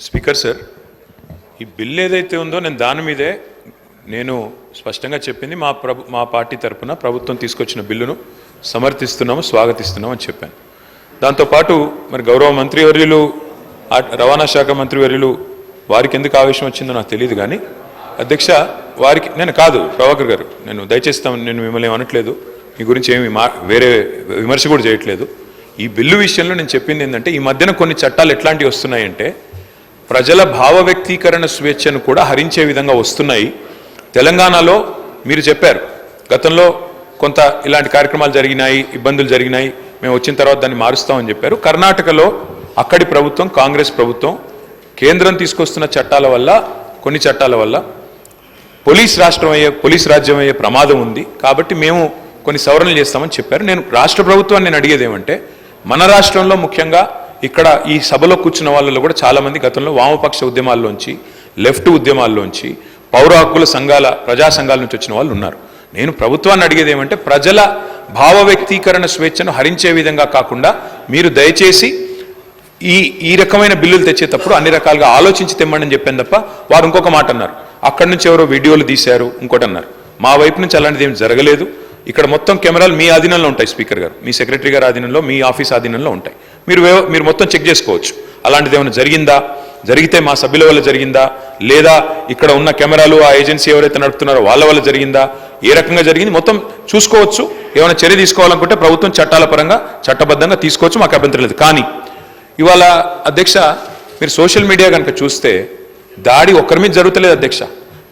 Speaker sir ఈ bill ఏదైతే ఉందో నేను దాని మీదే నేను స్పష్టంగా చెప్పింది మా ప్రభు మా పార్టీ తరపున ప్రభుత్వం తీసుకొచ్చిన బిల్లును సమర్థిస్తున్నాము స్వాగతిస్తున్నాము అని చెప్పాను. దాంతోపాటు మరి గౌరవ మంత్రివర్యులు రవాణా శాఖ మంత్రివర్యులు వారికి ఎందుకు ఆవేశం వచ్చిందో నాకు తెలియదు కానీ అధ్యక్ష వారికి నేను కాదు ప్రభాకర్ గారు నేను దయచేస్తాను నేను మిమ్మల్ని ఏమనట్లేదు మీ గురించి ఏమి మా వేరే విమర్శ కూడా చేయట్లేదు. ఈ బిల్లు విషయంలో నేను చెప్పింది ఏంటంటే ఈ మధ్యన కొన్ని చట్టాలు ఎట్లాంటివి వస్తున్నాయంటే ప్రజల భావ వ్యక్తీకరణ స్వేచ్ఛను కూడా హరించే విధంగా వస్తున్నాయి. తెలంగాణలో మీరు చెప్పారు గతంలో కొంత ఇలాంటి కార్యక్రమాలు జరిగినాయి ఇబ్బందులు జరిగినాయి మేము వచ్చిన తర్వాత దాన్ని మారుస్తామని చెప్పారు. కర్ణాటకలో అక్కడి ప్రభుత్వం కాంగ్రెస్ ప్రభుత్వం కేంద్రం తీసుకొస్తున్న చట్టాల వల్ల కొన్ని చట్టాల వల్ల పోలీస్ రాష్ట్రం అయ్యే పోలీస్ రాజ్యం అయ్యే ప్రమాదం ఉంది. కాబట్టి మేము కొన్ని సవరణలు చేస్తామని చెప్పారు. నేను రాష్ట్ర ప్రభుత్వాన్ని నేను అడిగేది ఏమంటే మన రాష్ట్రంలో ముఖ్యంగా ఇక్కడ ఈ సభలో కూర్చున్న వాళ్ళలో కూడా చాలామంది గతంలో వామపక్ష ఉద్యమాల్లోంచి లెఫ్ట్ ఉద్యమాల్లోంచి పౌర హక్కుల సంఘాల ప్రజా సంఘాల నుంచి వచ్చిన వాళ్ళు ఉన్నారు. నేను ప్రభుత్వాన్ని అడిగేది ఏమంటే ప్రజల భావ వ్యక్తీకరణ స్వేచ్ఛను హరించే విధంగా కాకుండా మీరు దయచేసి ఈ ఈ రకమైన బిల్లులు తెచ్చేటప్పుడు అన్ని రకాలుగా ఆలోచించి తెమ్మండి అని చెప్పాను తప్ప వారు ఇంకొక మాట అన్నారు. అక్కడి నుంచి ఎవరో వీడియోలు తీశారు ఇంకోటి అన్నారు. మా వైపు నుంచి అలాంటిది ఏం జరగలేదు. ఇక్కడ మొత్తం కెమెరాలు మీ ఆధీనంలో ఉంటాయి స్పీకర్ గారు. మీ సెక్రటరీ గారి ఆధీనంలో మీ ఆఫీస్ ఆధీనంలో ఉంటాయి. మీరు మీరు మొత్తం చెక్ చేసుకోవచ్చు. అలాంటిది ఏమైనా జరిగిందా? జరిగితే మా సభ్యుల వల్ల జరిగిందా? లేదా ఇక్కడ ఉన్న కెమెరాలు ఆ ఏజెన్సీ ఎవరైతే నడుపుతున్నారో వాళ్ళ వల్ల జరిగిందా? ఏ రకంగా జరిగింది? మొత్తం చూసుకోవచ్చు. ఏమైనా చర్య తీసుకోవాలనుకుంటే ప్రభుత్వం చట్టాల పరంగా చట్టబద్ధంగా తీసుకోవచ్చు. మాకు అభ్యంతరం లేదు. కానీ ఇవాళ అధ్యక్ష మీరు సోషల్ మీడియా కనుక చూస్తే దాడి ఒక్కరి మీద జరుగుతలేదు అధ్యక్ష.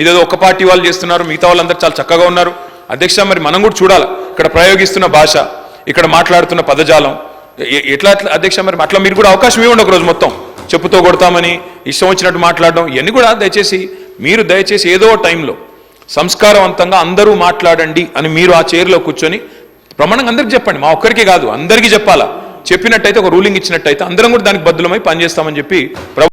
ఇదేదో ఒక పార్టీ వాళ్ళు చేస్తున్నారు మిగతా వాళ్ళందరూ చాలా చక్కగా ఉన్నారు. అధ్యక్ష మరి మనం కూడా చూడాలి. ఇక్కడ ప్రయోగిస్తున్న భాష ఇక్కడ మాట్లాడుతున్న పదజాలం ఎట్లా అట్లా అధ్యక్ష మరి అట్లా మీరు కూడా అవకాశం ఇవ్వండి ఒక రోజు మొత్తం. చెప్పుతో కొడతామని ఇష్టం వచ్చినట్టు మాట్లాడడం ఇవన్నీ కూడా దయచేసి మీరు దయచేసి ఏదో టైంలో సంస్కారవంతంగా అందరూ మాట్లాడండి అని మీరు ఆ చైర్లో కూర్చొని ప్రమాణంగా అందరికీ చెప్పండి. మా ఒక్కరికి కాదు అందరికీ చెప్పాలా? చెప్పినట్టయితే ఒక రూలింగ్ ఇచ్చినట్టయితే అందరం కూడా దానికి బద్దులమై పనిచేస్తామని చెప్పి ప్రభు